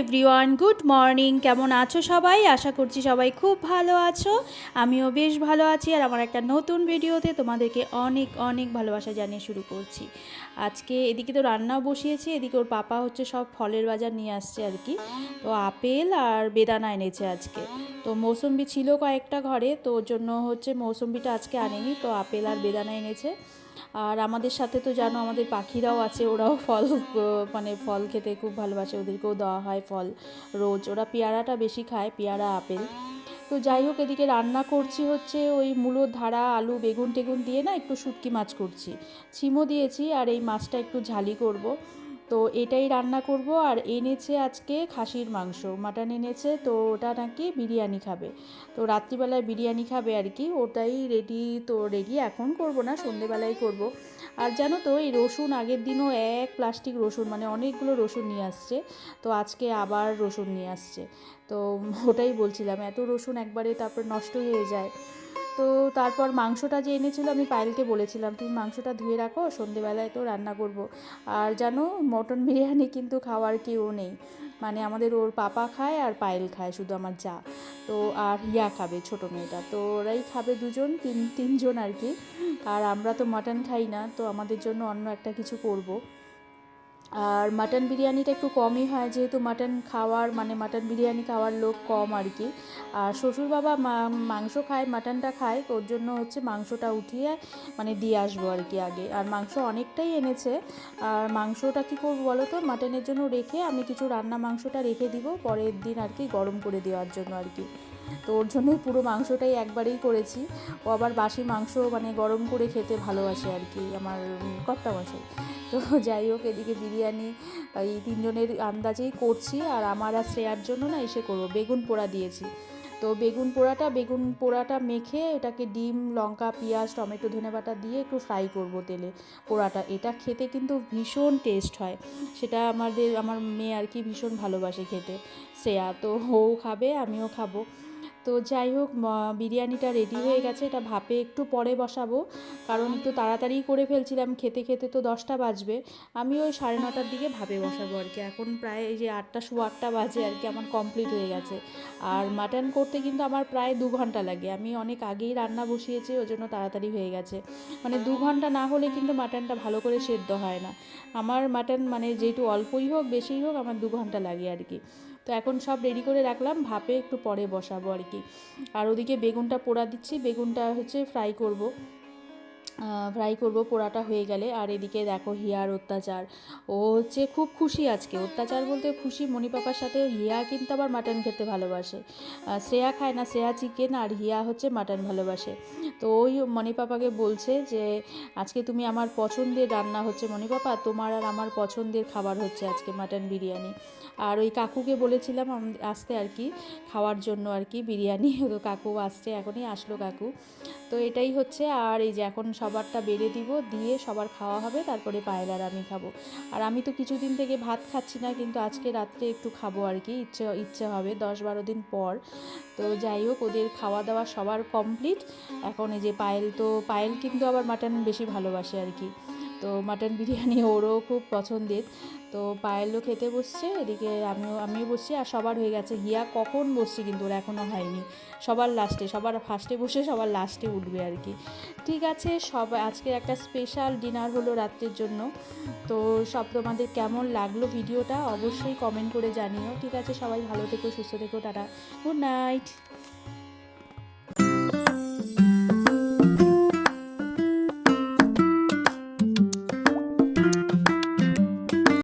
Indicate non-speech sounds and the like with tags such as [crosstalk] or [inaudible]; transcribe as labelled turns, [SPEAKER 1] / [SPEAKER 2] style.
[SPEAKER 1] Everyone good morning কেমন আছো সবাই? আশা করছি সবাই খুব ভালো আছো। আমিও বেশ ভালো আছি। আর আমার একটা নতুন ভিডিওতে তোমাদেরকে অনেক অনেক ভালোবাসা জানিয়ে শুরু করছি। আজকে এদিকে তো রান্নাও বসিয়েছি, এদিকে ওর পাপা হচ্ছে সব ফলের বাজার নিয়ে আসছে আর কি। তো আপেল আর বেদানা এনেছে আজকে। তো মৌসম্বি ছিল কয়েকটা ঘরে, তো ওর জন্য হচ্ছে মৌসম্বিটা আজকে আনেনি, তো আপেল আর বেদানা এনেছে। আর আমাদের সাথে তো জানো আমাদের পাখিরাও আছে, ওরাও ফল মানে ফল খেতে খুব ভালোবাসে, ওদেরকেও দেওয়া হয় ফল, রোজ। ওরা পেয়ারাটা বেশি খায়, পেয়ারা, আপেল। তো যাই হোক, এদিকে রান্না করছি হচ্ছে ওই মূলো, ধারা, আলু, বেগুন টেগুন দিয়ে না একটু শুটকি মাছ করছি। ছিমও দিয়েছি আর এই মাছটা একটু ঝালি করব। তো এটাই রান্না করব। আর এনেছে আজকে খাসির মাংস। মাটন এনেছে, তো ওটা নাকি বিরিয়ানি খাবে। তো রাত্রিবেলায় বিরিয়ানি খাবে আর কি। ওটাই রেডি তো রেডি এখন করব না, সন্ধেবেলায় করব। আর জানো তো, এই রসুন আগের দিনও এক প্লাস্টিক রসুন মানে অনেকগুলো রসুন নিয়ে আসছে। তো আজকে আবার রসুন নিয়ে আসছে। তো ওটাই বলছিলাম, এত রসুন একবারে তারপর নষ্ট হয়ে যায়। তো তারপর মাংসটা যে এনেছিল আমি পায়েলকে বলেছিলাম, তুমি মাংসটা ধুয়ে রাখো, সন্ধেবেলায় তো রান্না করব। আর জানো, মটন বিরিয়ানি কিন্তু খাওয়ার কেউ নেই। মানে আমাদের ওর পাপা খায় আর পায়েল খায়, শুধু আমার যা। তো আর ইয়া খাবে, ছোটো মেয়েটা। তো ওরাই খাবে দুজন, তিন, তিনজন আর কি। আর আমরা তো মাটন খাই না, তো আমাদের জন্য অন্য একটা কিছু করব। আর মাটন বিরিয়ানিটা একটু কমই হয়, যেহেতু মাটন খাওয়ার মানে মাটন বিরিয়ানি খাওয়ার লোক কম আর কি। আর শ্বশুর বাবা মাংস খায়, মাটনটা খায় ওর জন্য হচ্ছে মাংসটা উঠিয়ে মানে দিয়ে আসব আর কি আগে। আর মাংস অনেকটাই এনেছে, আর মাংসটা কি করব বলো তো? মাটনের জন্য রেখে আমি কিছু রান্না মাংসটা রেখে দিব, পরের দিন আর কি গরম করে দেওয়ার জন্য আর কি। তো ওর জন্যই পুরো মাংসটাই একবারেই করেছি। ও আবার বাসি মাংস মানে গরম করে খেতে ভালোবাসে আর কি, আমার কর্তা মশাই। তো যাই হোক, এদিকে বিরিয়ানি, এই তিনজনের আন্দাজেই করছি আর আমার আর শ্রেয়ার জন্য না এসে করব, বেগুন পোড়া দিয়েছি। তো বেগুন পোড়াটা বেগুন পোড়াটা মেখে এটাকে ডিম, লঙ্কা, পেঁয়াজ, টমেটো, ধনে বাটা দিয়ে একটু ফ্রাই করব তেলে পোড়াটা। এটা খেতে কিন্তু ভীষণ টেস্ট হয়, সেটা আমাদের, আমার মেয়ে আর কি ভীষণ ভালোবাসে খেতে। শ্রেয়া তো ও খাবে, আমিও খাব। তো যাই হোক বিরিয়ানিটা রেডি হয়ে গেছে। এটা ভাপে একটু পরে বসাবো, কারণ একটু তাড়াতাড়ি করে ফেলছিলাম, খেতে খেতে তো দশটা বাজবে। আমি ওই সাড়ে নটার দিকে ভাপে বসাবো আর কি। এখন প্রায় এই যে আটটা শো আটটা বাজে আর কি, আমার কমপ্লিট হয়ে গেছে। আর মাটন করতে কিন্তু আমার প্রায় দু ঘণ্টা লাগে। আমি অনেক আগেই রান্না বসিয়েছি, ওই জন্য তাড়াতাড়ি হয়ে গেছে। মানে দু ঘণ্টা না হলে কিন্তু মাটনটা ভালো করে সেদ্ধ হয় না। আমার মাটন মানে যেহেতু অল্পই হোক, বেশিই হোক, আমার দু ঘণ্টা লাগে আর কি। তো এখন সব রেডি করে রাখলাম, ভাপে একটু পরে বসাবো আর কি। আর ওদিকে বেগুনটা পোড়া দিচ্ছি, বেগুনটা হচ্ছে ফ্রাই করব। ফ্রাই করব, পোড়াটা হয়ে গেলে। আর এদিকে দেখো হিয়ার অত্যাচার। ও হচ্ছে খুব খুশি আজকে। অত্যাচার বলতে খুশি মণি পাপার সাথে। হিয়া কিন্তু আবার মাটন খেতে ভালোবাসে। শ্রেয়া খায় না, শ্রেয়া চিকেন আর হিয়া হচ্ছে মাটন ভালোবাসে। তো ওই মণি পাপাকে বলছে যে, আজকে তুমি আমার পছন্দের রান্না হচ্ছে মণি পাপা তোমার আর আমার পছন্দের খাবার হচ্ছে আজকে মাটন বিরিয়ানি। আর ওই কাকুকে বলেছিলাম আসতে আর কি, খাওয়ার জন্য আর কি বিরিয়ানি। [laughs] তো কাকু আসছে, এখনই আসলো কাকু। তো এটাই হচ্ছে, আর এই যে এখন সবারটা বেড়ে দিব, দিয়ে সবার খাওয়া হবে, তারপরে পায়েল আর আমি খাব। আর আমি তো কিছুদিন থেকে ভাত খাচ্ছি না, কিন্তু আজকে রাত্রে একটু খাব আর কি, ইচ্ছে ইচ্ছে হবে দশ বারো দিন পর। তো যাই হোক, ওদের খাওয়া দাওয়া সবার কমপ্লিট এখন এই যে পায়েল তো, পায়েল কিন্তু আবার মাটন বেশি ভালোবাসে আর কি। তো মাটন বিরিয়ানি ওরও খুব পছন্দের। তো পায়েলও খেতে বসছে, এদিকে আমিও আমিও বসছি আর সবার হয়ে গেছে। গিয়া কখন বসছি কিন্তু ওরা এখনও হয়নি। সবার লাস্টে সবার ফার্স্টে বসে সবার লাস্টে উঠবে আর কি। ঠিক আছে, সব আজকে একটা স্পেশাল ডিনার হলো রাত্রের জন্য। তো সব তোমাদের কেমন লাগল ভিডিওটা অবশ্যই কমেন্ট করে জানিও। ঠিক আছে, সবাই ভালো থেকো, সুস্থ থেকো, টাটা। Good night